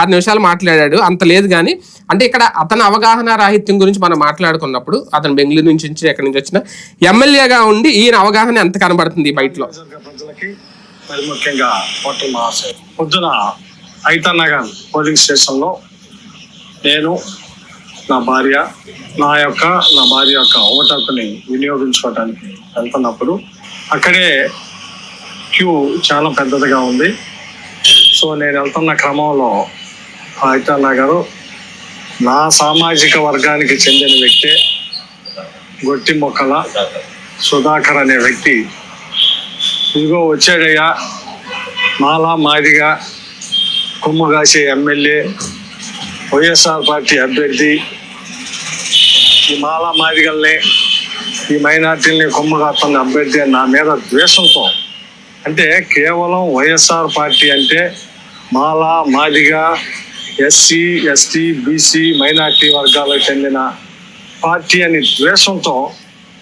ఆరు నిమిషాలు మాట్లాడాడు. అంత లేదు కానీ అంటే ఇక్కడ అతని అవగాహన రాహిత్యం గురించి మనం మాట్లాడుకున్నప్పుడు అతను బెంగళూరు నుంచి నుంచి ఎక్కడి నుంచి వచ్చిన ఎమ్మెల్యేగా ఉండి ఈయన అవగాహన ఎంత కనబడుతుంది ఈ బయటలో? ప్రజలకి మరి ముఖ్యంగా హోటల్ మహాశయ. పొద్దున ఐతన్నగర్ పోలింగ్ స్టేషన్లో నేను నా భార్య నా యొక్క నా భార్య యొక్క ఓటర్కుని వినియోగించుకోవడానికి వెళ్తున్నప్పుడు అక్కడే క్యూ చాలా పెద్దదిగా ఉంది. సో నేను వెళ్తున్న క్రమంలో ఐతన్నగర్ నా సామాజిక వర్గానికి చెందిన వ్యక్తి గొట్టి మొక్కల సుధాకర్ అనే వ్యక్తి. ఇదిగో వచ్చాడయ్యా మాలా మాదిగా కొమ్ము కాసే ఎమ్మెల్యే వైఎస్ఆర్ పార్టీ అభ్యర్థి. ఈ మాలా మాదిగల్ని ఈ మైనార్టీల్ని కొమ్ము కాస్తున్న అభ్యర్థి నా మీద ద్వేషంతో. అంటే కేవలం వైఎస్ఆర్ పార్టీ అంటే Mala Madiga SC ST BC minority వర్గాలకు చెందిన పార్టీ అనే ద్వేషంతో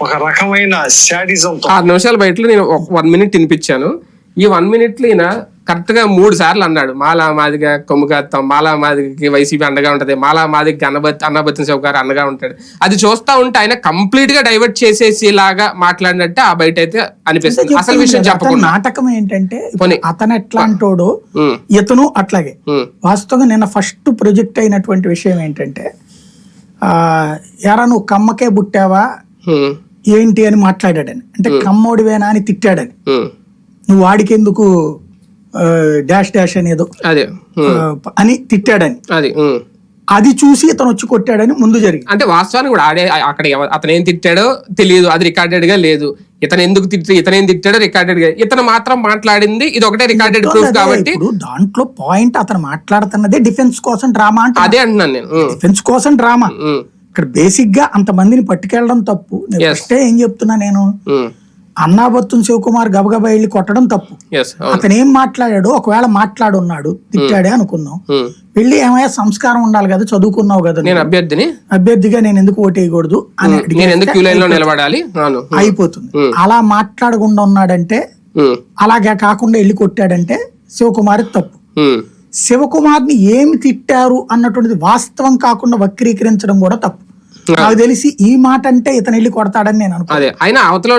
ఒక రకమైన శాడిజంతో. ఆరు నిమిషాల బయటలో నేను ఒక వన్ మినిట్ తినిపించాను ఈ వన్ మినిట్ ఈయన కరెక్ట్గా మూడు సార్లు అన్నాడు. మాలా మాదిగా కొమ్ముగాత్తాం మాలా మాదిగకి వైసీపీ అండగా ఉంటది. మాలా మాదిగకి అన్నబత్ అన్నబత్తిన శివ గారు అండగా ఉంటాడు. అది చూస్తా ఉంటే ఆయన కంప్లీట్గా డైవర్ట్ చేసేసి లాగా మాట్లాడినట్టే ఆ బయట అయితే అనిపిస్తుంది. అసలు విషయం చెప్పకుండా. నాటకం ఏంటంటే. అతను ఎట్లాంటోడు ఉమ్, ఇతను అట్లాగే. వాస్తవంగా నిన్న ఫస్ట్ ప్రొజెక్ట్ అయినటువంటి విషయం ఏంటంటే ఆ ఎరా నువ్వు కమ్మకే పుట్టావా? ఏంటి? అని మాట్లాడాడని. అంటే కమ్మోడివేనా? అని తిట్టాడని. నువ్వు వాడికి ఎందుకు డాష్ డాష్ అనేదో అదే అని తిట్టాడని. అది. అది చూసి ఇతను వచ్చి కొట్టాడని ముందు జరిగింది. అంటే వాస్తవానికి కూడా ఆడే అక్కడ అతను ఏం తిట్టాడో తెలియదు అది రికార్డెడ్గా లేదు. ఇతను ఎందుకు తిట్టి ఇతను ఏం తిట్టాడో రికార్డెడ్గా ఇతను మాత్రం మాట్లాడింది ఇది ఒకటే రికార్డెడ్ ప్రూఫ్ కాబట్టి. దాంట్లో పాయింట్ అతను మాట్లాడుతున్నదే డిఫెన్స్ కోసం డ్రామా అంటే అదే అంటున్నాను నేను డిఫెన్స్ కోసం డ్రామా. ఇక్కడ బేసిక్గా అంత మందిని పట్టుకెళ్ళడం తప్పు. ఫస్టే ఏం చెప్తున్నా నేను. అన్నాబత్తున్ శివకుమార్ గబగబా వెళ్ళి కొట్టడం తప్పు. అతను ఏం మాట్లాడాడో ఒకవేళ మాట్లాడున్నాడు తిట్టాడే అనుకుందాం. ఉమ్. వెళ్ళి ఏమయ్యా సంస్కారం ఉండాలి కదా చదువుకున్నావు కదా నేను. అభ్యర్థిని? అభ్యర్థిగా నేను ఎందుకు ఓటేయకూడదు అని నిలబడాలి? ఉమ్, అయిపోతుంది. అలా మాట్లాడకుండా ఉన్నాడంటే అలాగే కాకుండా వెళ్ళి కొట్టాడంటే శివకుమార్ తప్పు. శివకుమార్ని ఏమి తిట్టారు అన్నటువంటిది వాస్తవం కాకుండా వక్రీకరించడం కూడా తప్పు. నాకు తెలిసి ఈ మాట అంటే ఇతను వెళ్ళి కొడతాడని నేను అనుకో అదే. అయినా అవతల